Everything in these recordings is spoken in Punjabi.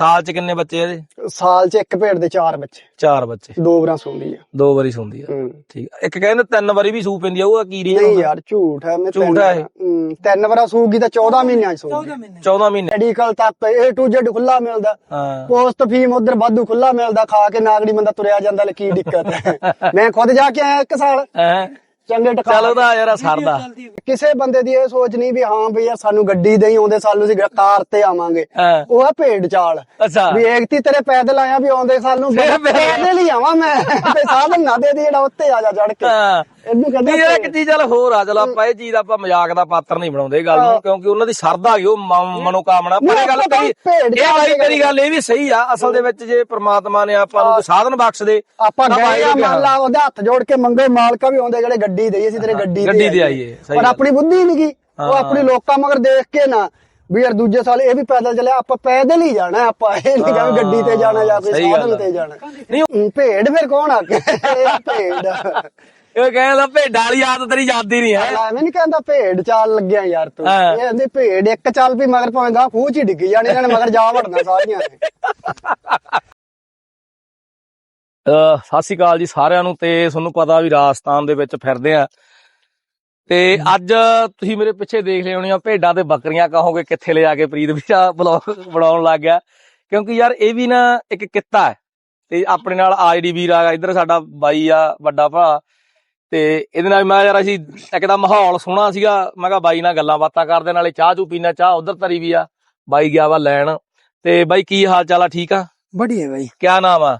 ਸਾਲ ਚ ਕਿੰਨੇ ਬੱਚੇ ਇਹਦੇ? ਸਾਲ 'ਚ ਇੱਕ ਭੇਡ ਦੇ ਚਾਰ ਬੱਚੇ। ਚਾਰ ਬੱਚੇ। ਦੋ ਵਾਰਾਂ ਸੌਂਦੀ ਆ। ਦੋ ਵਾਰੀ ਸੁੰਦੀ ਆ। ਠੀਕ। ਇੱਕ ਕਹਿੰਦੇ ਤਿੰਨ ਵਾਰੀ ਵੀ ਸੂ ਪੈਂਦੀ ਆ ਉਹ ਕੀ ਰੀ ਨਹੀਂ ਯਾਰ ਝੂਠ ਹੈ ਮੈਂ ਝੂਠ ਤਿੰਨ ਹੈ ਤਿੰਨ ਵਾਰਾਂ ਸੂਗੀ ਤਾਂ 14 ਮਹੀਨਿਆਂ 'ਚ ਸੂਗੀ 14 ਮਹੀਨੇ। ਮੈਡੀਕਲ ਤੱਕ A to Z ਖੁੱਲਾ ਮਿਲਦਾ। ਹਾਂ। ਪੋਸਟ ਫੀਮ ਉਧਰ ਵਾਧੂ ਖੁੱਲਾ ਮਿਲਦਾ ਖਾ ਕੇ ਨਾਗੜੀ ਬੰਦਾ ਤੁਰਿਆ ਜਾਂਦਾ ਲੈ ਕੀ ਦਿੱਕਤ ਹੈ। ਮੈਂ ਖੁਦ ਜਾ ਕੇ ਆਇਆ ਇੱਕ ਸਾਲ। ਹੈ? ਚੰਗੇ ਟਕਾ ਚਲੋ ਤਾਂ ਯਾਰ ਸਰਦਾ। ਕਿਸੇ ਬੰਦੇ ਦੀ ਇਹ ਸੋਚ ਨਹੀਂ ਵੀ ਹਾਂ ਵੀ ਯਾਰ ਸਾਨੂੰ ਗੱਡੀ ਦੇਈ ਆਉਂਦੇ ਸਾਲ ਅਸੀਂ ਕਾਰ ਤੇ ਆਵਾਂਗੇ। ਹਾਂ। ਉਹ ਆ ਭੇਡ ਚਾਲ। ਅੱਛਾ। ਵੀ ਏਕਤੀ ਤੇਰੇ ਪੈਦਲ ਆਇਆ ਵੀ ਆਉਂਦੇ ਸਾਲ ਨੂੰ ਫਿਰ ਮੈਂ- ਪੈਦਲ। ਹੀ ਆਵਾਂ ਮੈਂ। ਤੇ ਸਾਧਨ ਨਾ ਦੇ ਦੀ ਜਿਹੜਾ ਉੱਤੇ ਆ ਜਾ ਚੜ ਕੇ। ਹਾਂ। ਇਹਨੂੰ ਕਹਿੰਦਾ ਇਹ ਇੱਕ ਚੀਜ਼ ਚੱਲ ਹੋਰ ਆ ਚਲ ਆਪਾਂ ਇਹ ਚੀਜ਼ ਦਾ ਆਪਾਂ ਮਜ਼ਾਕ ਦਾ ਪਾਤਰ ਨਹੀਂ ਬਣਾਉਂਦੇ ਗੱਲ ਨੂੰ ਕਿਉਂਕਿ ਉਹਨਾਂ ਦੀ ਸਰਦਾ ਹੀ ਉਹ ਮਨੋਕਾਮਨਾ। ਪਰ ਇਹ ਗੱਲ ਤੇਰੀ ਇਹ ਚਾਲ ਤੇਰੀ ਗੱਲ ਇਹ ਵੀ ਸਹੀ ਆ ਅਸਲ ਦੇ ਵਿੱਚ ਜੇ ਪ੍ਰਮਾਤਮਾ ਨੇ ਆਪਾਂ ਨੂੰ ਸਾਧਨ ਬਖਸ਼ ਦੇ ਆਪਾਂ ਗਏ ਆ ਮੰਨ ਲਾ ਉਹਦੇ ਹੱਥ ਜੋੜ ਕੇ ਮੰਗੇ ਮਾਲਕਾ ਵੀ ਆਉਂਦੇ ਜਿਹੜੇ ਗੱਡੀ ਦੇਈ ਅਸੀਂ ਤੇਰੇ ਗੱਡੀ ਗੱਡੀ ਤੇ ਆਈਏ, ਸਹੀ ਪਰ। ਆਪਣੀ ਬੁੱਧੀ ਨਹੀਂ ਗਈ ਉਹ ਆਪਣੀ ਲੋਕਾਂ ਮਗਰ ਦੇਖ ਕੇ ਨਾ ਵੀ ਯਾਰ ਦੂਜੇ ਸਾਲ ਇਹ ਵੀ ਪੈਦਲ ਚੱਲਿਆ ਆਪਾਂ ਪੈਦਲ ਹੀ ਜਾਣਾ ਆਪਾਂ ਇਹ ਨਹੀਂ ਕਿ ਵੀ ਗੱਡੀ ਤੇ ਜਾਣਾ ਜਾਂ ਕੋਈ ਸਾਧਨ। ਤੇ ਜਾਣਾ। ਨਹੀਂ ਭੇਡ ਫਿਰ ਕੌਣ ਆ? ਕੇ ਭੇਡ। ਇਹ ਕਹਿੰਦਾ ਭੇਡਾਂ ਵਾਲੀ ਆਦਤ ਤੇਰੀ ਜਾਂਦੀ ਨਹੀਂ ਹੈ। ਐਵੇਂ ਨਹੀਂ ਕਹਿੰਦਾ ਭੇਡ ਚਾਲ ਲੱਗਿਆ ਯਾਰ ਤੂੰ। ਇਹ ਕਹਿੰਦੇ ਭੇਡ ਇੱਕ ਚਾਲ ਵੀ ਮਗਰ ਭਾਵੇਂ ਗਾਂ ਖੂਹ ਚ ਹੀ ਡਿੱਗੀ ਜਾਣੀ ਇਹਨਾਂ ਨੇ ਮਗਰ ਜਾ ਵੜਨਾ ਸਾਰੀਆਂ ਨੇ। ਸਤਿ ਸ਼੍ਰੀ ਅਕਾਲ ਜੀ ਸਾਰਿਆਂ ਨੂੰ ਤੇ ਤੁਹਾਨੂੰ ਪਤਾ ਵੀ ਰਾਜਸਥਾਨ ਦੇ ਵਿੱਚ ਫਿਰਦੇ ਆ। ਤੇ ਅੱਜ ਤੁਸੀਂ ਮੇਰੇ ਪਿੱਛੇ ਦੇਖ ਲਿਆ ਹੋਣੀਆਂ ਭੇਡਾਂ ਤੇ ਬੱਕਰੀਆਂ ਕਹੋਗੇ ਕਿੱਥੇ ਲਿਆ ਕੇ ਪ੍ਰੀਤ ਵੀ ਆ ਬਲੌਗ ਬਣਾਉਣ ਲੱਗ ਗਿਆ। ਕਿਉਂਕਿ ਯਾਰ ਇਹ ਵੀ ਨਾ ਇੱਕ ਕਿੱਤਾ ਹੈ। ਤੇ ਆਪਣੇ ਨਾਲ ਆਈਡੀ ਵੀਰ ਆ ਇੱਧਰ ਸਾਡਾ ਬਾਈ ਆ ਵੱਡਾ ਭਰਾ। ਤੇ ਇਹਦੇ ਨਾਲ ਮੈਂ ਯਾਰ ਅਸੀਂ ਇੱਕ ਦਾ ਮਾਹੌਲ ਸੋਹਣਾ ਸੀਗਾ। ਮੈਂ ਕਿਹਾ ਬਾਈ ਨਾਲ ਗੱਲਾਂ ਬਾਤਾਂ ਕਰਦੇ ਨਾਲੇ ਚਾਹ ਚੂ ਪੀਣਾ ਚਾਹ ਉਧਰ ਧਰੀ ਵੀ ਆ। ਬਾਈ ਗਿਆ ਵਾ ਲੈਣ। ਤੇ ਬਾਈ ਕੀ ਹਾਲ ਚਾਲ ਆ? ਠੀਕ ਆ? ਬੜੀਏ ਬਾਈ। ਕਿਆ ਨਾਮ ਆ?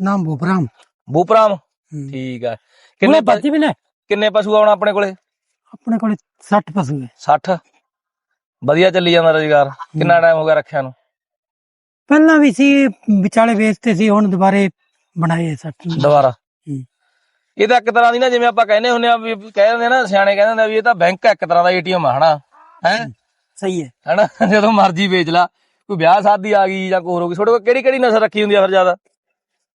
ਨਾਮ ਭੂਪਰਾਮ ਭੂਪਰਾਮ ਠੀਕ ਆ। ਕਿੰਨੇ ਪ- ਵੀ ਨੇ ਕਿੰਨੇ ਪਸ਼ੂ ਆਉਣ ਆਪਣੇ ਕੋਲੇ? ਆਪਣੇ ਕੋਲ 60 ਪਸ਼ੂ ਹੈ 60 ਵਧੀਆ ਚੱਲੀ ਜਾਂਦਾ ਰੁਜ਼ਗਾਰ। ਕਿੰਨਾ ਟਾਈਮ ਹੋ ਗਿਆ ਰੱਖਿਆ ਨੂੰ? ਪਹਿਲਾਂ ਵੀ ਸੀ ਵਿਚਾਲੇ ਵੇਚਤੇ ਸੀ ਹੁਣ ਦੁਬਾਰੇ ਬਣਾਏ 60 ਦੁਬਾਰਾ। ਇਹ ਤਾਂ ਇੱਕ ਤਰ੍ਹਾਂ ਦੀ ਨਾ ਜਿਵੇਂ ਆਪਾਂ ਕਹਿੰਦੇ ਹੁੰਦੇ ਆ ਵੀ ਕਹਿ ਦਿੰਦੇ ਨਾ ਸਿਆਣੇ ਕਹਿੰਦੇ ਹੁੰਦੇ ਆ ਵੀ ਇਹ ਤਾਂ ਬੈਂਕ ਇੱਕ ਤਰ੍ਹਾਂ ਦਾ ਏਟੀਐਮ ਆ ਹਨਾ? ਹੈ? ਸਹੀ ਹੈ। ਹਨਾ? ਜਦੋਂ ਮਰਜ਼ੀ ਵੇਚ ਲਾ। ਕੋਈ ਵਿਆਹ ਸ਼ਾਦੀ ਆ ਗਈ ਜਾਂ ਕੋਈ ਹੋਰ ਹੋ ਗਈ ਤੁਹਾਡੇ ਕੋਲ ਕਿਹੜੀ ਕਿਹੜੀ ਨਸਲ ਰੱਖੀ ਹੁੰਦੀ ਆ ਫਿਰ ਜ਼ਿਆਦਾ?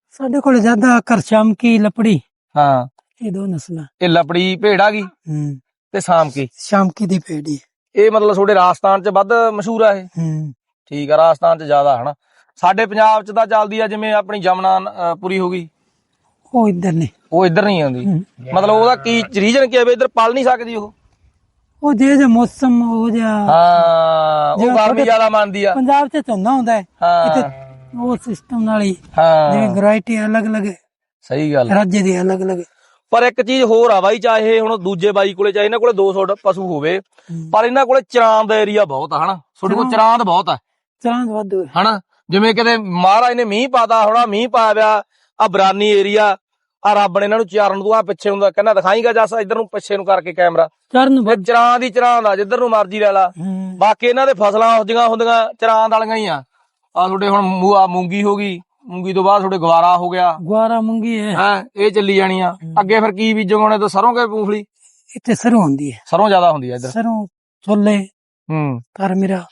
ਸਾਡੇ ਕੋਲ ਜ਼ਿਆਦਾ ਕਰਸ਼ਾਮ ਕੀ ਲਪੜੀ। ਹਾਂ। ਇਹ ਦੋ ਨਸਲਾਂ। ਇਹ ਲਪੜੀ ਭੇਡ ਆ ਗਈ? ਹੂੰ। ਤੇ ਸਾਮ ਕੀ? ਸ਼ਾਮ ਕੀ ਦੀ ਪੇੜੀ ਇਹ ਮਤਲਬ ਤੁਹਾਡੇ ਰਾਜਸਥਾਨ 'ਚ ਵੱਧ ਮਸ਼ਹੂਰ ਆ ਇਹ? ਹੂੰ। ਠੀਕ ਆ ਰਾਜਸਥਾਨ 'ਚ ਜ਼ਿਆਦਾ ਹਨਾ? ਸਾਡੇ ਪੰਜਾਬ 'ਚ ਤਾਂ ਚੱਲਦੀ ਆ ਜਿਵੇਂ ਆਪਣੀ ਜਮਨਾ ਪੂਰੀ ਹੋ ਗਈ। ਉਹ ਇੱਧਰ ਨੇ। ਉਹ ਇੱਧਰ ਨਹੀਂ ਆਉਂਦੀ। ਮਤਲਬ ਉਹਦਾ ਕੀ ਰੀਜਨ ਕੀ ਹੈ ਵੀ ਇੱਧਰ ਪਲ ਨਹੀਂ ਸਕਦੀ ਉਹ? ਉਹ ਜੇ ਜੇ ਮੌਸਮ ਹੋ ਜਾ ਹਾਂ ਉਹ ਜਿਵੇਂ ਗਰਮੀ ਜ਼ਿਆਦਾ ਮੰਨਦੀ ਆ। ਪੰਜਾਬ ਚ ਝੋਨਾ ਹੁੰਦਾ ਹੈ। ਇੱਥੇ ਉਹ ਸਿਸਟਮ ਨਾਲ ਹੀ ਜਿਵੇਂ ਹਾਂ ਵੈਰਾਈਟੀ ਅਲੱਗ-ਅਲੱਗ ਸਹੀ ਗੱਲ। ਰਾਜੇ ਦੀ ਅਲੱਗ-ਅਲੱਗ। ਪਰ ਇੱਕ ਚੀਜ਼ ਹੋਰ ਆ ਬਾਈ ਚਾਹੇ ਹੁਣ ਦੂਜੇ ਬਾਈ ਕੋਲੇ ਚਾਹੇ ਇਹਨਾਂ ਕੋਲੇ 200 ਪਸ਼ੂ ਹੋਵੇ ਪਰ ਇਹਨਾਂ ਕੋਲੇ ਚਰਾਂ ਦਾ ਏਰੀਆ ਬਹੁਤ ਆ ਹਨਾ? ਤੁਹਾਡੇ ਕੋਲ ਚਰਾਂ ਦਾ ਬਹੁਤ ਆ। ਚਲਾਂ ਦਾ ਵਾਧੂ ਹਨਾ? ਜਿਵੇਂ ਕਿਤੇ ਮਹਾਰਾਜ ਨੇ ਮੀਂਹ ਪਾਤਾ ਹੋਣਾ ਮੀਂਹ ਪਾਇਆ ਆ ਬਰਾਨੀ ਏਰੀਆ ਆ ਰੱਬ ਨੇ ਇਹਨਾਂ ਨੂੰ ਚਾਰਨ ਨੂੰ ਆ ਪਿੱਛੇ ਹੁੰਦਾ ਕਹਿੰਦਾ ਦਿਖਾਈਗਾ ਜੱਸ ਇੱਧਰ ਨੂੰ ਪਿੱਛੇ ਨੂੰ ਕਰਕੇ ਕੈਮਰਾ। ਚਰਨ ਇਹ ਚਰਾਂ ਦੀ ਚਰਾਂ ਦਾ ਜਿੱਧਰ ਨੂੰ ਮਰਜ਼ੀ ਲੈ ਲਾ। ਹੂੰ। ਬਾਕੀ ਇਹਨਾਂ ਦੇ ਫਸਲਾਂ ਹੁੰਦੀਆਂ ਹੁੰਦੀਆਂ ਚਰਾਂ ਵਾਲੀਆਂ ਹੀ ਆ। ਆ ਤੁਹਾਡੇ ਹੁਣ ਆਹ ਮੂੰਗੀ ਹੋ ਗਈ। ਮੂੰਗੀ ਤੋਂ ਬਾਅਦ ਤੁਹਾਡੇ ਗਵਾਰਾ ਹੋ ਗਿਆ। ਗੁਆਰਾ ਮੁੰਗੀ ਹੈ। ਹੈ ਇਹ ਚੱਲੀ ਜਾਣੀ ਆ। ਅੱਗੇ ਫਿਰ ਕੀ ਬੀਜੋਗੇ ਤਾਂ ਸਰੋਂ ਕੇ ਮੂੰਗਫਲੀ? ਇੱਥੇ ਸਰੋਂ ਹੁੰਦੀ ਹੈ। ਸਰੋਂ ਜ਼ਿਆਦਾ ਹੁੰਦੀ ਆ ਇੱਧਰ। ਸਰੋਂ ਛੋਲੇ। ਹੂੰ। ਕਰ ਮੇਰਾ।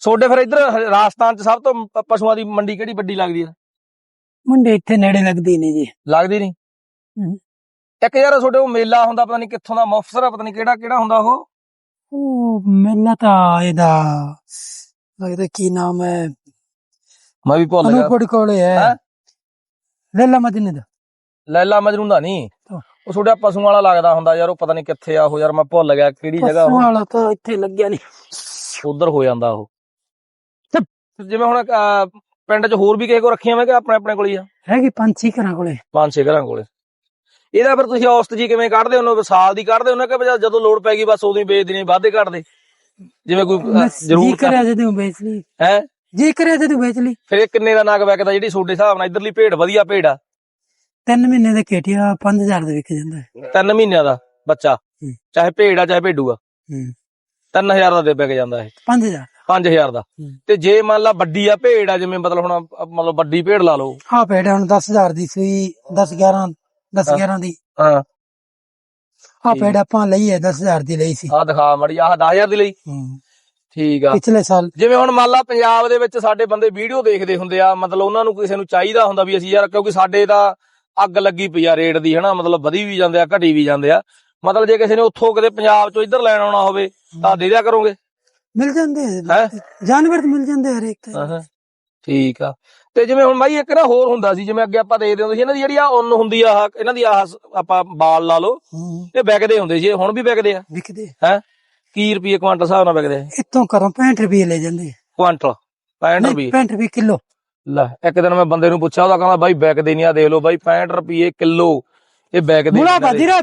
ਤੁਹਾਡੇ ਫਿਰ ਇੱਧਰ ਹ- ਰਾਜਸਥਾਨ ਚ ਸਭ ਤੋਂ ਪਸ਼ੂਆਂ ਦੀ ਮੰਡੀ ਕਿਹੜੀ ਵੱਡੀ ਲੱਗਦੀ ਆ? ਮੁੰਡੇ ਇੱਥੇ ਨੇੜੇ ਲੱਗਦੀ ਨੇ ਜੀ। ਲੱਗਦੀ ਨਹੀਂ? ਹੂੰ। ਇੱਕ ਯਾਰ ਤੁਹਾਡੇ ਉਹ ਮੇਲਾ ਹੁੰਦਾ ਪਤਾ ਨਹੀਂ ਕਿੱਥੋਂ ਦਾ ਮੁਫਸਰ ਪਤਾ ਨਹੀਂ ਕਿਹੜਾ ਕਿਹੜਾ ਹੁੰਦਾ ਉਹ? ਉਹ ਮੇਲਾ ਤਾਂ ਇਹਦਾ ਇਹਦਾ ਕੀ ਨਾਮ ਹੈ? ਮੈਂ ਵੀ ਭੁੱਲ ਗਿਆ। ਅਨੂਪੜ ਕੋਲੇ ਹੈਂ? ਲੈਲਾ ਮਦਨੀ ਦਾ। ਲੈਲਾ ਮਜਨੂੰ ਦਾ ਨਹੀਂ। ਉਹ ਤੁਹਾਡਾ ਪਸ਼ੂਆਂ ਵਾਲਾ ਲੱਗਦਾ ਹੁੰਦਾ ਯਾਰ ਉਹ ਪਤਾ ਨਹੀਂ ਕਿੱਥੇ ਆ ਉਹ ਯਾਰ ਮੈਂ ਭੁੱਲ ਗਿਆ ਕਿਹੜੀ ਜਗ੍ਹਾ ਪਸ਼ੂ ਵਾਲਾ ਤਾਂ ਇੱਥੇ ਲੱਗਿਆ ਨਹੀਂ ਉਧਰ ਹੋ ਜਾਂਦਾ ਉਹ। ਜਿਵੇਂ ਹੁਣ ਪਿੰਡ 'ਚ ਹੋਰ ਵੀ ਕਿਸੇ ਕੋ ਰੱਖੀਆਂ ਮੈਂ ਕਿ ਆਪਣੇ ਆਪਣੇ ਕੋਲ ਹੀ ਆ? ਹੈਗੀ ਪੰਜ ਛੇ ਘਰਾਂ ਕੋਲੇ। ਪੰਜ ਛੇ ਘਰਾਂ ਕੋਲੇ। ਇਹਦਾ ਫਿਰ ਤੁਸੀਂ ਔਸਤ ਜੀ ਕਿਵੇਂ ਕੱਢਦੇ ਹੋ? ਸਾਲ ਦੀ ਕੱਢਦੇ ਹੋ? ਕਿ ਜਦੋਂ ਲੋੜ ਪੈ ਗਈ ਬਸ ਉਦੋਂ ਹੀ ਵੇਚ ਦੇਣੀ ਵਾਧੇ ਕੱਢਦੇ ਜਿਵੇਂ ਕੋਈ ਬਸ ਜੀ ਜ਼ਰੂਰ ਕਰਿਆ ਜਦੋਂ ਵੇਚ ਲਈ। ਹੈ? ਜੀ ਕਰਿਆ ਜਦੋਂ ਵੇਚ ਲਈ। ਫਿਰ ਇਹ ਕਿੰਨੇ ਦਾ ਨਗ ਵਿਕਦਾ ਜਿਹੜੀ ਤੁਹਾਡੇ ਹਿਸਾਬ ਨਾਲ ਇਧਰਲੀ ਭੇਡ ਵਧੀਆ ਭੇਡ ਆ? ਤਿੰਨ ਮਹੀਨੇ ਦੇ ਘੇਟਿਆ 5000 ਦੇ ਵਿਕ ਜਾਂਦਾ ਹੈ। ਤਿੰਨ ਮਹੀਨਿਆਂ ਦਾ ਬੱਚਾ? ਹੂੰ। ਚਾਹੇ ਭੇਡ ਆ ਚਾਹੇ ਭੇਡੂ ਆ। ਹੂੰ। 3000 ਦਾ ਦੇ ਵਿਕ ਜਾਂਦਾ ਇਹ। 5000 5000 ਦਾ। ਹੂੰ। ਤੇ ਜੇ ਮੰਨ ਲਾ ਵੱਡੀ ਆ ਭੇਡ ਆ ਜਿਵੇਂ ਮਤਲਬ ਹੁਣ ਮਤਲਬ ਵੱਡੀ ਭੇਡ ਲਾ ਲਓ। ਆ ਭੇਡ ਹੁਣ 10000 ਦੀ ਸੂਈ 10 11 10 11 ਦੀ। ਹਾਂ। ਆ। ਭੇਡ ਆਪਾਂ ਲਈ ਹੈ 10000 ਦੀ ਲਈ ਸੀ। ਆਹ ਦਿਖਾ ਮੜੀ ਆਹ 10000 ਦੀ ਲਈ। ਹੂੰ। ਠੀਕ ਆ। ਪਿਛਲੇ ਸਾਲ। ਜਿਵੇਂ ਹੁਣ ਮੰਨ ਲਾ ਪੰਜਾਬ ਦੇ ਵਿੱਚ ਸਾਡੇ ਬੰਦੇ ਵੀਡੀਓ ਦੇਖਦੇ ਹੁੰਦੇ ਆ ਮਤਲਬ ਉਹਨਾਂ ਨੂੰ ਕਿਸੇ ਨੂੰ ਚਾਹੀਦਾ ਹੁੰਦਾ ਵੀ ਅਸੀਂ ਯਾਰ ਕਿਉਂਕਿ ਸਾਡੇ ਦਾ ਅੱਗ ਲੱਗੀ ਪਈ ਆ ਰੇਟ ਦੀ ਹਨਾ? ਮਤਲਬ ਵਧੀ ਵੀ ਜਾਂਦੇ ਆ ਘਟੀ ਵੀ ਜਾਂਦੇ ਆ। ਮਤਲਬ ਜੇ ਕਿਸੇ ਨੇ ਉੱਥੋਂ ਕਿਤੇ ਪੰਜਾਬ ਚੋਂ ਇੱਧਰ ਲੈਣ ਆਉਣਾ ਹੋਵੇ ਤਾਂ ਦੇ ਦਿਆ ਕਰੋਗੇ। ਮਿਲ ਜਾਂਦੇ ਹੈ? ਜਾਨਵਰ ਤਾਂ ਮਿਲ ਜਾਂਦੇ ਹਰੇਕ ਤੇ। ਠੀਕ ਆ। ਤੇ ਜਿਵੇਂ ਹੁਣ ਬਾਈ ਇੱਕ ਨਾ ਹੋਰ ਹੁੰਦਾ ਸੀ ਜਿਵੇਂ ਅੱਗੇ ਆਪਾਂ ਦੇਖਦੇ ਹੁੰਦੇ ਸੀ ਇਹਨਾਂ ਦੀ ਜਿਹੜੀ ਆ ਉੱਨ ਹੁੰਦੀ ਆ ਆਹ, ਇਹਨਾਂ ਦੀ ਆਹ ਆਪਾਂ ਬਾਲ ਲਾ ਲਓ ਹੂੰ। ਇਹ ਵਿਕਦੇ ਹੁੰਦੇ ਸੀ ਇਹ ਹੁਣ ਵੀ ਵਿਕਦੇ ਆ। ਵਿਕਦੇ ਹੈ? ਕੀ ਰੁਪਏ ਕੁਆਂਟਲ ਹਿਸਾਬ ਨਾਲ ਵਿਕਦੇ ਆ? ਇੱਥੋਂ ਘਰੋਂ 65 ਰੁਪਏ ਲੈ ਜਾਂਦੇ ਕੁਆਂਟਲ 65 ਨਹੀਂ ਰੁਪਏ 65 ਰੁਪਏ ਕਿਲੋ। ਲੈ ਇੱਕ ਦਿਨ ਮੈਂ ਬੰਦੇ ਨੂੰ ਪੁੱਛਿਆ ਉਹਦਾ ਕਹਿੰਦਾ ਬਾਈ ਵਿਕਦੇ ਨਹੀਂ ਆ ਦੇਖ ਲਓ ਬਾਈ 65 ਰੁਪਏ ਕਿਲੋ ਇਹ ਵਿਕਦੇ ਬੁਲਾ ਨੀ। ਇਹਨਾਂ ਦੇ। ਬਾਜੀਰਾ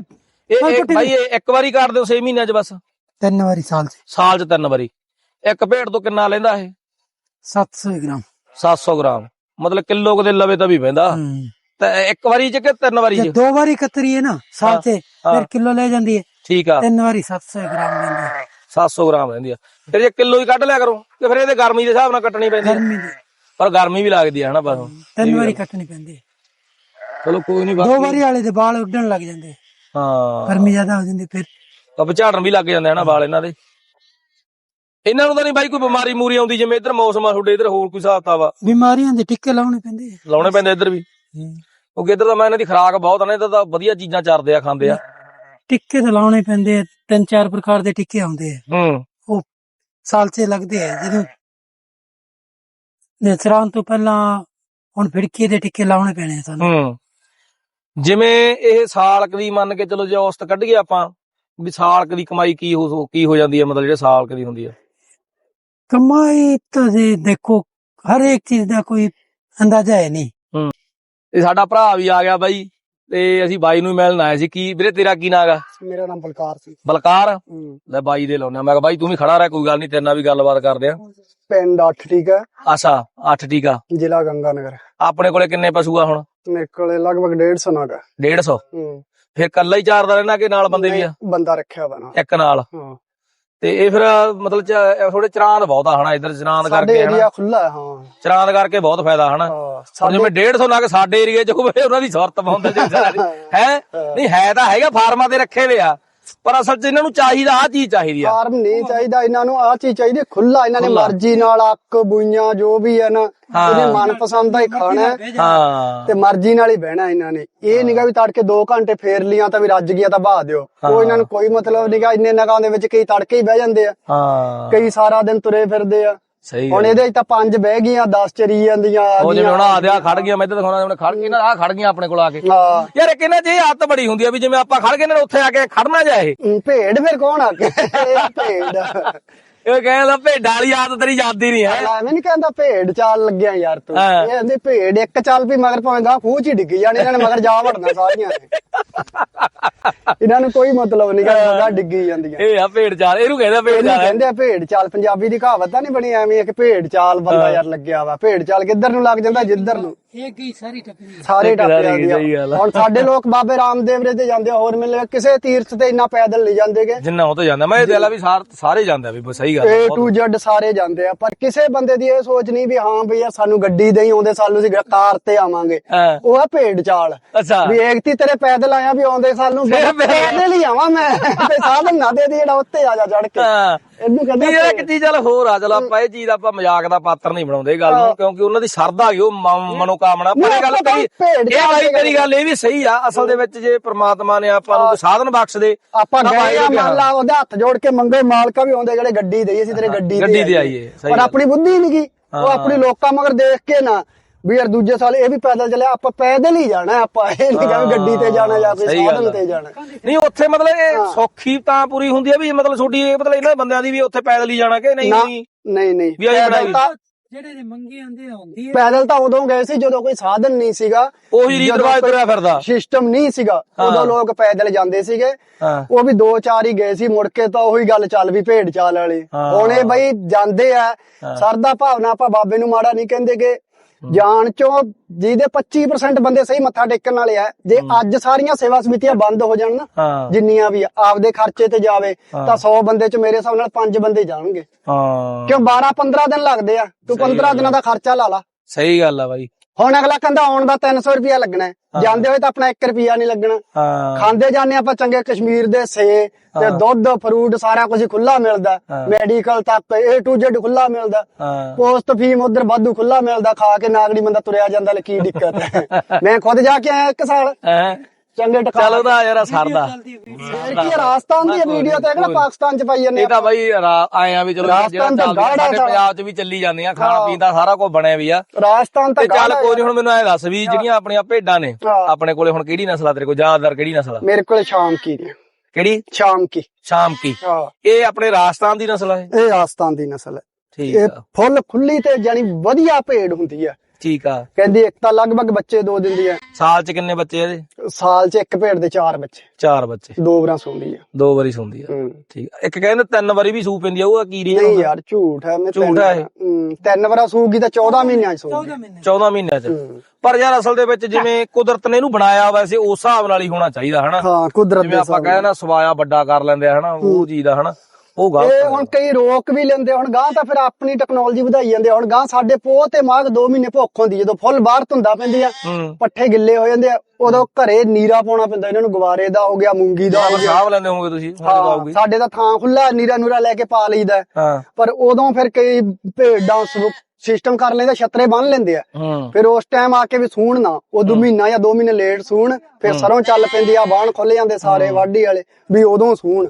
ਇਹ ਬਾਈ ਇਹ ਇੱਕ ਵਾਰੀ ਕੱਢ ਦਿਓ 6 ਮਹੀਨਿਆਂ ਚ ਬਸ। ਤਿੰਨ ਵਾਰੀ ਸਾਲ ਚ। ਸਾਲ ਚ ਤਿੰਨ ਵਾਰੀ। ਇੱਕ ਭੇਡ ਤੋਂ ਕਿੰਨਾ ਲੈਂਦਾ ਇਹ? 700 ਗ੍ਰਾਮ। 700 ਗ੍ਰਾਮ। ਮਤਲਬ ਕਿਲੋ ਕਦੇ ਲਵੇ ਤਾਂ ਵੀ ਪੈਂਦਾ ਤੇ ਇੱਕ ਵਾਰੀ ਚ ਕਿ ਤਿੰਨ ਵਾਰੀ ਚ? ਦੋ ਵਾਰੀ ਕਤਰੀ ਹੈ ਨਾ ਸਾਲ ਹਾਂ। ਫਿਰ ਕਿਲੋ ਲੈ ਜਾਂਦੀ ਹੈ। ਠੀਕ ਆ। ਤਿੰਨ ਵਾਰੀ 700 ਗ੍ਰਾਮ ਲੈਂਦੀ ਹੈ। 700 ਗ੍ਰਾਮ ਰਹਿੰਦੀ ਆ। ਫਿਰ ਜੇ ਕਿਲੋ ਹੀ ਕੱਢ ਲਿਆ ਕਰੋ ਤੇ ਫਿਰ ਇਹਦੇ ਗਰਮੀ ਦੇ ਹਿਸਾਬ ਨਾਲ ਕੱਟਣੀ ਪੈਂਦੀ ਗਰਮੀ ਦੀ। ਪਰ ਗਰਮੀ ਵੀ ਲੱਗਦੀ ਆ ਹਨਾ ਬਸ। ਤਿੰਨ ਵਾਰੀ ਕੱਟਣੀ ਪੈਂਦੀ ਹੈ। ਚਲੋ ਕੋਈ ਨਹੀਂ ਦੋ ਵਾਰੀ ਵਾਲੇ ਦੇ ਵਾਲ ਉੱਡਣ ਲੱਗ ਜਾਂਦੇ। ਹਾਂ। ਗਰਮੀ ਜ਼ਿਆਦਾ ਹੋ ਜਾਂਦੀ ਫਿਰ। ਅਬ ਝਾੜਨ ਵੀ ਲੱਗ ਜਾਂਦੇ ਹਨਾ ਵਾਲ ਇਹਨਾਂ ਦੇ। ਇਹਨਾਂ ਨੂੰ ਤਾਂ ਨਹੀਂ ਬਾਈ ਕੋਈ ਬਿਮਾਰੀ ਮੂਰੀ ਆਉਂਦੀ ਜਿਵੇਂ ਇੱਧਰ ਮੌਸਮ ਆ ਤੁਹਾਡੇ ਇੱਧਰ ਹੋਰ ਕੋਈ ਹਿਸਾਬ ਤਾ ਵਾ ਬਿਮਾਰੀਆਂ ਦੇ ਟਿੱਕੇ ਲਾਉਣੇ ਪੈਂਦੇ ਆ। ਲਾਉਣੇ ਪੈਂਦੇ ਇੱਧਰ ਵੀ। ਕਿਉਂਕਿ ਇੱਧਰ ਤਾਂ ਮੈਂ ਇਹਨਾਂ ਦੀ ਖੁਰਾਕ ਬਹੁਤ ਆ ਨਾ ਇੱਧਰ ਤਾਂ ਵਧੀਆ ਚੀਜ਼ਾਂ ਚਰਦੇ ਆ ਖਾਂਦੇ ਆ। ਟਿੱਕੇ ਤਾਂ ਲਾਉਣੇ ਪੈਂਦੇ ਆ ਤਿੰਨ ਚਾਰ ਪ੍ਰਕਾਰ ਦੇ ਟਿੱਕੇ ਆਉਂਦੇ ਆ। ਹੂੰ। ਉਹ ਸਾਲ ਚ ਲੱਗਦੇ ਆ ਜਦੋਂ ਨਸਰਾਂ ਤੋਂ ਪਹਿਲਾਂ ਹੁਣ ਫਿੜਕੀ ਦੇ ਟਿੱਕੇ ਲਾਉਣੇ ਪੈਣੇ ਆ ਸਾਨੂੰ। ਹੂੰ। ਜਿਵੇਂ ਇਹ ਸਾਲਕ ਦੀ ਮੰਨ ਕੇ ਚਲੋ ਜੇ ਔਸਤ ਕੱਢੀਏ ਆਪਾਂ ਵੀ ਸਾਲਕ ਦੀ ਕਮਾਈ ਕੀ ਹੋ ਕੀ ਹੋ ਜਾਂਦੀ ਹੈ ਮਤਲਬ ਜਿਹੜੇ ਸਾਲਕ ਦੀ ਹੁੰਦੀ ਹੈ ਕਮਾਈ ਤਾਂ ਜੀ ਦੇਖੋ ਹਰ ਇੱਕ ਚੀਜ਼ ਦਾ ਕੋਈ ਅੰਦਾਜ਼ਾ ਹੈ ਨਹੀਂ। ਤੇ ਸਾਡਾ ਭਰਾ ਵੀ ਆ ਗਿਆ ਬਾਈ ਤੇ ਅਸੀਂ ਬਾਈ ਨੂੰ ਮਿਲਣ ਆਏ ਸੀ। ਕੀ ਵੀਰੇ ਤੇਰਾ ਕੀ ਨਾਂ ਗਾ ਮੇਰਾ ਨਾਮ ਬਲਕਾਰ ਸੀ। ਬਲਕਾਰ? ਹੂੰ। ਲੈ ਬਾਈ ਦੇ ਲਾਉਨੇ ਮੈਂ ਕਿਹਾ ਬਾਈ ਤੂੰ ਵੀ ਖੜਾ ਰਹਿ ਕੋਈ ਗੱਲ ਨਹੀਂ ਤੇਰੇ ਨਾਲ ਵੀ ਗੱਲਬਾਤ ਕਰਦੇ ਆ। ਪਿੰਡ 8 ਠੀਕ ਹੈ ਆਸਾ 8 ਟੀਕਾ ਜ਼ਿਲ੍ਹਾ ਗੰਗਾਨਗਰ। ਆਪਣੇ ਕੋਲੇ ਕਿੰਨੇ ਪਸ਼ੂ ਆ ਹੁਣ? ਮੇਰੇ ਕੋਲੇ ਲਗਭਗ 150 ਨਗ ਹੈ 150 ਹੂੰ। ਫਿਰ ਕੱਲਾ ਹੀ ਚਾਰਦਾ ਰਹਿਣਾ ਕਿ ਨਾਲ ਬੰਦੇ ਵੀ ਆ? ਨਹੀਂ, ਬੰਦਾ ਰੱਖਿਆ ਵਾ ਨਾ ਇੱਕ ਨਾਲ? ਹਾਂ। ਤੇ ਇਹ ਫਿਰ ਮਤਲਬ ਥੋੜੇ ਚਰਾਂਦ ਬਹੁਤ ਆ ਹਨਾ ਇਧਰ ਚਰਾਂਦ ਸਾਡੇ ਕਰਕੇ ਹਨਾ। ਏਰੀਆ ਖੁੱਲਾ ਹੈ। ਚਰਾਂਦ ਕਰਕੇ ਬਹੁਤ ਫਾਇਦਾ ਹਨਾ। ਹੁਣ ਸਾਡੇ ਜਿਵੇਂ 150 ਨਗ ਸਾਡੇ ਏਰੀਏ 'ਚ ਹੋਵੇ ਉਹਨਾਂ ਦੀ ਸੁਰਤ ਪਾਉਂਦੇ ਜੀ ਹੈ। ਨਹੀਂ ਹੈ ਤਾਂ ਹੈਗਾ ਫਾਰਮਾਂ ਤੇ ਰੱਖੇ ਵੇ ਆ। ਪਰ ਅਸਲ 'ਚ ਇਹਨਾਂ ਨੂੰ ਚਾਹੀਦਾ ਆ ਚੀਜ਼ ਚਾਹੀਦੀ ਆ। ਫਾਰਮ ਨਹੀਂ ਚਾਹੀਦਾ ਇਹਨਾਂ ਨੂੰ ਆਹ ਚੀਜ਼ ਚਾਹੀਦੀ ਖੁੱਲਾ ਇਹਨਾਂ ਨੇ ਖੁੱਲ੍ਹਾ। ਮਰਜ਼ੀ ਨਾਲ ਅੱਕ ਬੂਈਆਂ ਜੋ ਵੀ ਹੈ ਨਾ ਹਾਂ। ਇਹਨੇ ਮਨਪਸੰਦ ਦਾ ਹੀ ਖਾਣਾ ਹੈ ਹਾਂ। ਤੇ ਮਰਜ਼ੀ ਨਾਲ ਹੀ ਬਹਿਣਾ ਇਹਨਾਂ ਨੇ। ਇਹ ਨਹੀਂਗਾ ਵੀ ਤੜਕੇ 2 ਘੰਟੇ ਫੇਰ ਲੀਆਂ ਤਾਂ ਵੀ ਰੱਜ ਗਿਆ ਤਾਂ ਬਾਹ ਦਿਓ। ਉਹ ਇਹਨਾਂ ਨੂੰ ਕੋਈ ਮਤਲਬ ਨਹੀਂਗਾ ਇੰਨੇ ਨਗਾਂ ਦੇ ਵਿੱਚ ਕਈ ਤੜਕੇ ਹੀ ਬਹਿ ਜਾਂਦੇ ਆ। ਹਾਂ। ਕਈ ਸਾਰਾ ਦਿਨ ਤੁਰੇ ਫਿਰਦੇ ਆ। ਸਹੀ ਹੁਣ। ਇਹਦੇ ਵਿੱਚ ਤਾਂ ਪੰਜ ਬਹਿ ਗਈਆਂ 10 ਚਰੀ ਜਾਂਦੀਆਂ ਆ ਉਹ ਜਿਵੇਂ ਗਈਆਂ ਹੁਣ ਆ ਦਿਆ ਖੜ ਗਿਆ ਮੈਂ ਇੱਧਰ ਦਿਖਾਉਣਾ ਹੁਣ ਖੜ ਗਈ ਨਾ ਆ ਖੜ ਗਈਆਂ ਆਪਣੇ ਕੋਲ ਆ ਕੇ। ਹਾਂ। ਯਾਰ ਇੱਕ ਇਹਨਾਂ ਇਹ ਆਦਤ ਬੜੀ ਹੁੰਦੀ ਆ ਵੀ ਜਿਵੇਂ ਆਪਾਂ ਖੜ ਗਏ ਨੇ ਉੱਥੇ ਆ ਕੇ ਖੜਨਾ ਜਾਏ ਹਮ, ਭੇਡ ਫਿਰ ਕੌਣ ਆ ਕੇ? ਇਹ ਭੇਡ। ਇਹ ਕਹਿੰਦਾ ਭੇਡਾਂ ਵਾਲੀ ਆਦਤ ਤੇਰੀ ਜਾਂਦੀ ਨਹੀਂ ਹੈ। ਐਵੇਂ ਨਹੀਂ ਕਹਿੰਦਾ ਭੇਡ ਚਾਲ ਲੱਗਿਆ ਯਾਰ ਤੂੰ। ਇਹ ਕਹਿੰਦੇ ਭੇਡ ਇੱਕ ਚਾਲ ਵੀ ਮਗਰ ਭਾਵੇਂ ਗਾਂ ਖੂਹ ਚ ਹੀ ਡਿੱਗੀ ਜਾਣੀ ਇਹਨਾਂ ਨੇ ਮਗਰ ਜਾ ਵੜਨਾ ਸਾਰੀਆਂ ਨੇ। ਇਹਨਾਂ ਨੂੰ ਕੋਈ ਮਤਲਬ ਨਹੀਂ ਕਿ ਮਗਰ ਡਿੱਗੀ ਜਾਂਦੀਆਂ। ਇਹ ਆ ਭੇਡ ਚਾਲ ਇਹਨੂੰ ਕਹਿੰਦਾ ਭੇਡ ਚਾਲ। ਕਹਿੰਦੇ ਆ ਭੇਡ ਚਾਲ ਪੰਜਾਬੀ ਦੀ ਕਹਾਵਤ ਤਾਂ ਨਹੀਂ ਬਣੀ ਐਵੇਂ ਇੱਕ ਭੇਡ ਚਾਲ ਬੰਦਾ ਯਾਰ ਲੱਗਿਆ ਵਾ। ਭੇਡ ਚਾਲ ਕਿੱਧਰ ਨੂੰ ਲੱਗ ਜਾਂਦਾ ਜਿੱਧਰ ਨੂੰ। ਇਹ ਗਈ ਸਾਰੀ ਟੱਕਰੀ ਸਾਰੇ ਇੱਕ ਟੱਪ ਸਾਰੀ ਜਾਂਦੀ ਸਹੀ ਗੱਲ ਆ। ਆ। ਹੁਣ ਸਾਡੇ ਲੋਕ ਬਾਬੇ ਰਾਮਦੇਵ ਰੇ ਤੇ ਜਾਂਦੇ ਆ ਹੋਰ ਮਿਲੇ ਕਿਸੇ ਤੀਰਥ ਤੇ ਇੰਨਾ ਪੈਦਲ ਨਹੀਂ ਜਾਂਦੇਗੇ ਜਿੰਨਾ ਉਹ ਤੋਂ ਜਾਂਦਾ। ਮੈਂ ਇਹ ਦਿਲਾ ਵੀ ਸਾਰ- ਸਾਰੇ ਜਾਂਦੇ ਆ ਵੀ ਬਸ ਸਹੀ ਗੱਲ ਆ, ਏ ਬਹੁਤ- ਜ਼ੈਡ ਸਾਰੇ ਜਾਂਦੇ ਆ। ਪਰ ਕਿਸੇ ਬੰਦੇ ਦੀ ਇਹ ਸੋਚ ਨਹੀਂ ਵੀ ਹਾਂ ਭਈਆ ਸਾਨੂੰ ਗੱਡੀ ਦੇ ਹੀ ਆਉਂਦੇ ਸਾਨੂੰ ਅਸੀਂ ਕਾਰ ਤੇ ਆਵਾਂਗੇ। ਹਾਂ। ਉਹ ਆ ਭੇਡ ਚਾਲ। ਅੱਛਾ। ਵੀ ਏਕਤੀ ਤੇਰੇ ਪੈਦਲ ਆਇਆ ਵੀ ਆਉਂਦੇ ਸਾਨੂੰ ਫਿਰ ਪੈਦਲ ਹੀ ਆਵਾਂ ਮੈਂ। ਤੇ ਸਾਧਨ ਨਾ ਦੇ ਦੇ ਜਿਹੜਾ ਉੱਤੇ ਆ ਜਾ ਚੜ ਕੇ। ਹਾਂ। ਇਹਨੂੰ ਕਹਿੰਦੇ ਨਹੀਂ ਯਾਰ ਇੱਕ ਚੀਜ਼ ਚੱਲ ਹੋਰ ਆ ਚਲ ਆਪਾਂ ਇਹ ਚੀਜ਼ ਦਾ ਆਪਾਂ ਮਜ਼ਾਕ ਦਾ ਪਾਤਰ ਨਹੀਂ ਬਣਾਉਂਦੇ ਇਹ ਗੱਲ ਨੂੰ ਕਿਉਂਕਿ ਉਹਨਾਂ ਦੀ ਸਰਦਾ ਹੈਗੀ ਉਹ ਮਨੋਕਾਮਨਾ। ਪਰ ਇਹ ਗੱਲ ਤੇਰੀ ਇਹ ਵਾਲੀ ਦੀ ਤੇਰੀ ਗੱਲ ਇਹ ਵੀ ਸਹੀ ਆ ਅਸਲ ਦੇ ਵਿੱਚ ਜੇ ਪ੍ਰਮਾਤਮਾ ਨੇ ਆਪਾਂ ਨੂੰ ਸਾਧਨ ਬਖਸ਼ ਦੇ ਆਪਾਂ ਗਏ ਆ ਮੰਨ ਲਾ ਉਹਦੇ ਹੱਥ ਜੋੜ ਕੇ ਮੰਗੇ ਮਾਲਕਾ ਵੀ ਆਉਂਦੇ ਜਿਹੜੇ ਗੱਡੀ ਦੇਈ ਅਸੀਂ ਤੇਰੇ ਗੱਡੀ ਤੇ ਗੱਡੀ ਤੇ ਆਈਏ, ਪਰ। ਆਪਣੀ ਬੁੱਧੀ ਨਹੀਂ ਗਈ ਉਹ ਆਪਣੀ ਲੋਕਾਂ ਮਗਰ ਦੇਖ ਕੇ ਨਾ ਵੀ ਯਾਰ ਦੂਜੇ ਸਾਲ ਇਹ ਵੀ ਪੈਦਲ ਚੱਲਿਆ ਆਪਾਂ ਪੈਦਲ ਹੀ ਜਾਣਾ ਆਪਾਂ ਇਹ ਨਹੀਂ ਕਿ ਗੱਡੀ ਤੇ ਜਾਣਾ ਜਾਂ ਸਹੀ ਗੱਲ ਸਾਧਨ। ਤੇ ਜਾਣਾ। ਨਹੀਂ ਉੱਥੇ ਮਤਲਬ ਇਹ ਸੌਖੀ ਤਾਂ ਪੂਰੀ ਹੁੰਦੀ ਹੈ ਵੀ ਮਤਲਬ ਛੋਟੀ ਇਹ ਮਤਲਬ ਇਹਨਾਂ ਬੰਦਿਆਂ ਦੀ ਵੀ ਉੱਥੇ ਪੈਦਲ ਹੀ ਜਾਣਾ ਕਿ ਨਹੀਂ ਨਾ ਨਹੀਂ? ਨਹੀਂ ਨਹੀਂ। ਵੀ ਆਹੀ ਪੈਦਲ ਬਣਾਈ। ਤਾਂ ਜਿਹੜੇ ਦੇ ਮੰਗੇ ਆਂਦੇ ਆ। ਹੁੰਦੀ ਹੈ ਪੈਦਲ ਤਾਂ ਉਦੋਂ ਗਏ ਸੀ ਜਦੋਂ ਕੋਈ ਸਾਧਨ ਨਹੀਂ ਸੀਗਾ। ਉਹੀ ਰੀਤ ਰਿਵਾਜ ਤੁਰਿਆ ਫਿਰਦਾ। ਸਿਸਟਮ ਨਹੀਂ ਸੀਗਾ ਉਦੋਂ ਲੋਕ ਪੈਦਲ ਜਾਂਦੇ ਸੀਗੇ। ਉਹ ਵੀ ਦੋ ਚਾਰ ਹੀ ਗਏ ਸੀ ਮੁੜ ਕੇ ਤਾਂ ਉਹੀ ਗੱਲ ਚੱਲ ਵੀ ਭੇਡ ਚਾਲ ਵਾਲੀ। ਹੁਣ ਇਹ ਬਈ ਜਾਂਦੇ ਆ। ਸਰਦਾ ਭਾਵਨਾ ਆਪਾਂ ਬਾਬੇ ਨੂੰ ਮਾੜਾ ਨਹੀਂ ਕਹਿੰਦੇਗੇ ਜਾਣ ਚੋਂ ਜਿਹਦੇ 25% ਬੰਦੇ ਸਹੀ ਮੱਥਾ ਟੇਕਣ ਵਾਲੇ ਆ ਜੇ ਅੱਜ ਸਾਰੀਆਂ ਸੇਵਾ ਸਮਿਤੀਆਂ ਬੰਦ ਹੋ ਜਾਣ ਨਾ ਜਿੰਨੀਆਂ ਵੀ ਆਪਦੇ ਖਰਚੇ ਤੇ ਜਾਵੇ ਤਾਂ 100 ਬੰਦੇ ਚ ਮੇਰੇ ਹਿਸਾਬ ਨਾਲ 5 ਬੰਦੇ ਜਾਣਗੇ। ਹਾਂ। ਕਿਉਂ 12 15 ਦਿਨ ਲੱਗਦੇ ਆ ਤੂੰ 15 ਦਿਨਾਂ ਦਾ ਖਰਚਾ ਲਾ ਲਾ। ਸਹੀ ਗੱਲ ਆ ਬਾਈ। ਹੁਣ ਅਗਲਾ ਕਹਿੰਦਾ ਆਉਣ ਦਾ 300 ਰੁਪਿਆ ਲੱਗਣਾ ਹੈ। ਜਾਂਦੇ ਹੋਏ ਤਾਂ ਆਪਣਾ 1 ਰੁਪਿਆ ਨਹੀਂ ਲੱਗਣਾ। ਖਾਂਦੇ ਜਾਂਦੇ ਆਪਾਂ ਚੰਗੇ ਕਸ਼ਮੀਰ ਦੇ ਸੇ ਤੇ ਦੁੱਧ ਫਰੂਟ ਸਾਰਾ ਕੁਝ ਖੁੱਲਾ ਮਿਲਦਾ। ਮੈਡੀਕਲ ਤੱਕ A to Z ਖੁੱਲਾ ਮਿਲਦਾ। ਪੋਸਟ ਫੀਮ ਉਧਰ ਵਾਧੂ ਖੁੱਲਾ ਮਿਲਦਾ। ਖਾ ਕੇ ਨਾਗੜੀ ਬੰਦਾ ਤੁਰਿਆ ਜਾਂਦਾ ਲੈ ਕੀ ਦਿੱਕਤ। ਹੈ ਮੈਂ ਖੁਦ ਜਾ ਕੇ ਆਇਆ ਇੱਕ ਸਾਲ? ਚੰਗੇ ਟਕਾ ਚਲੋ ਦਾ ਯਾਰ ਸਰਦਾ। ਫੇਰ ਕੀ ਆ, ਰਾਜਸਥਾਨ ਦੀ ਵੀਡੀਓ ਤੇ ਕਿਹੜਾ ਪਾਕਿਸਤਾਨ ਚ ਪਾਈ ਜਾਂਦੇ ਇਹ ਤਾਂ ਬਾਈ ਰਾ- ਆਏ ਆ ਵੀ ਚਲੋ ਜਿਹੜਾ ਚੱਲਦਾ ਗਾੜਾ ਸਾਡੇ। ਪੰਜਾਬ 'ਚ ਵੀ ਚੱਲੀ ਜਾਂਦੀਆਂ ਖਾਣ ਪੀਣ ਦਾ ਸਾਰਾ ਕੁਝ ਬਣਿਆ ਵੀ ਆ। ਰਾਜਸਥਾਨ ਤਾਂ ਚੱਲ ਕੋਈ ਨੀ ਹੁਣ ਮੈਨੂੰ ਐ ਦੱਸ ਵੀ ਜਿਹੜੀਆਂ ਆਪਣੀਆਂ ਭੇਡਾਂ ਨੇ ਹਾਂ। ਆਪਣੇ ਕੋਲੇ ਹੁਣ ਕਿਹੜੀ ਨਸਲ ਆ ਤੇਰੇ ਕੋਲ ਜ਼ਿਆਦਾਤਰ ਕਿਹੜੀ ਨਸਲ ਆ? ਮੇਰੇ ਕੋਲ ਸ਼ਾਮ ਕੀ ਨੇ ਕਿਹੜੀ? ਸ਼ਾਮ ਕੀ ਸ਼ਾਮ ਕੀ ਹਾਂ। ਇਹ ਆਪਣੇ ਰਾਜਸਥਾਨ ਦੀ ਨਸਲ ਆ ਇਹ? ਰਾਜਸਥਾਨ ਦੀ ਨਸਲ ਹੈ। ਠੀਕ ਇਹ ਆ। ਫੁੱਲ ਖੁੱਲੀ ਤੇ ਜਾਨੀ ਵਧੀਆ ਭੇਡ ਹੁੰਦੀ ਹੈ ਠੀਕ ਆ। ਕਹਿੰਦੀ ਇੱਕ ਤਾਂ ਲਗਭਗ ਬੱਚੇ ਦੋ ਦਿੰਦੀ ਹੈ ਸਾਲ 'ਚ ਕਿੰਨੇ ਬੱਚੇ ਆ ਇਹਦੇ? ਸਾਲ 'ਚ ਇੱਕ ਭੇਡ ਦੇ ਚਾਰ ਬੱਚੇ। ਚਾਰ ਬੱਚੇ। ਦੋ ਵਾਰਾਂ ਸੌਂਦੀ ਹੈ ਦੋ ਵਾਰੀ ਸੁੰਦੀ ਆ। ਠੀਕ ਆ। ਇੱਕ ਕਹਿੰਦੇ ਤਿੰਨ ਵਾਰੀ ਵੀ ਸੂ ਪੈਂਦੀ ਆ ਉਹ ਕੀ ਰੀ ਨਹੀਂ ਯਾਰ ਝੂਠ ਹੈ ਮੈਂ ਝੂਠ ਤਿੰਨ- ਹੈ ਤਿੰਨ ਵਾਰਾਂ ਸੂਗੀ ਤਾਂ 14 ਮਹੀਨਿਆਂ 'ਚ ਸੂਗੀ 14 ਮਹੀਨੇ 14 ਮਹੀਨਿਆਂ 'ਚ। ਪਰ ਯਾਰ ਅਸਲ ਦੇ ਵਿੱਚ ਜਿਵੇਂ ਕੁਦਰਤ ਨੇ ਇਹਨੂੰ ਬਣਾਇਆ ਵੈਸੇ ਉਸ ਹਿਸਾਬ ਨਾਲ ਹੀ ਹੋਣਾ ਚਾਹੀਦਾ ਹਨਾ? ਹਾਂ ਕੁਦਰਤ ਜਿਵੇਂ ਦੇ ਆਪਾਂ ਕਹਿੰਦੇ ਨਾ ਸਵਾਇਆ ਵੱਡਾ ਕਰ ਲੈਂਦੇ ਆ ਹਨਾ? ਉਹ ਚੀਜ਼ ਦਾ ਹਨਾ? ਉਹ ਗਲਤ ਇਹ। ਹੁਣ ਕਈ ਰੋਕ ਵੀ ਲੈਂਦੇ ਹੁਣ ਗਾਂ ਤਾਂ ਫਿਰ ਆਪਣੀ ਟੈਕਨੋਲੋਜੀ ਵਧਾਈ ਜਾਂਦੇ ਹੁਣ ਗਾਂ ਸਾਡੇ ਪੋਹ ਤੇ ਮਾਗ 2 ਮਹੀਨੇ ਭੁੱਖ ਹੁੰਦੀ ਜਦੋਂ ਫੁੱਲ ਬਾਹਰ ਧੁੰਦਾ ਪੈਂਦੀ ਆ ਪੱਠੇ ਗਿੱਲੇ ਹੋ ਜਾਂਦੇ ਆ ਉਦੋਂ ਘਰੇ ਨੀਰਾ ਪਾਉਣਾ ਪੈਂਦਾ ਇਹਨਾਂ ਨੂੰ ਗਵਾਰੇ ਦਾ ਹੋ ਗਿਆ ਮੂੰਗੀ ਦਾ ਹੋ ਗਿਆ। ਸਾਹਬ ਲੈਂਦੇ ਹੋਵੋਗੇ ਤੁਸੀਂ ਸਾਡੇ ਤਾਂ ਥਾਂ ਖੁੱਲਾ ਨੀਰਾ ਨੂਰਾ ਲੈ ਕੇ ਪਾ ਲਈਦਾ। ਪਰ ਉਦੋਂ ਫਿਰ ਕਈ ਭੇਡਾਂ ਸਿਸਟਮ ਕਰ ਲੈਂਦੇ ਛਤਰੇ ਬੰਨ ਲੈਂਦੇ ਆ। ਫਿਰ ਉਸ ਟਾਈਮ ਆ ਕੇ ਵੀ ਸੂਣ ਨਾ ਉਦੋਂ ਮਹੀਨਾ ਜਾਂ 2 ਮਹੀਨੇ ਲੇਟ ਸੂਣ ਫਿਰ ਸਰੋਂ ਚੱਲ ਪੈਂਦੀ ਆ ਬਾਣ ਖੁੱਲ ਜਾਂਦੇ ਸਾਰੇ ਵਾਢੀ ਵਾਲੇ ਵੀ ਉਦੋਂ ਸੂਣ।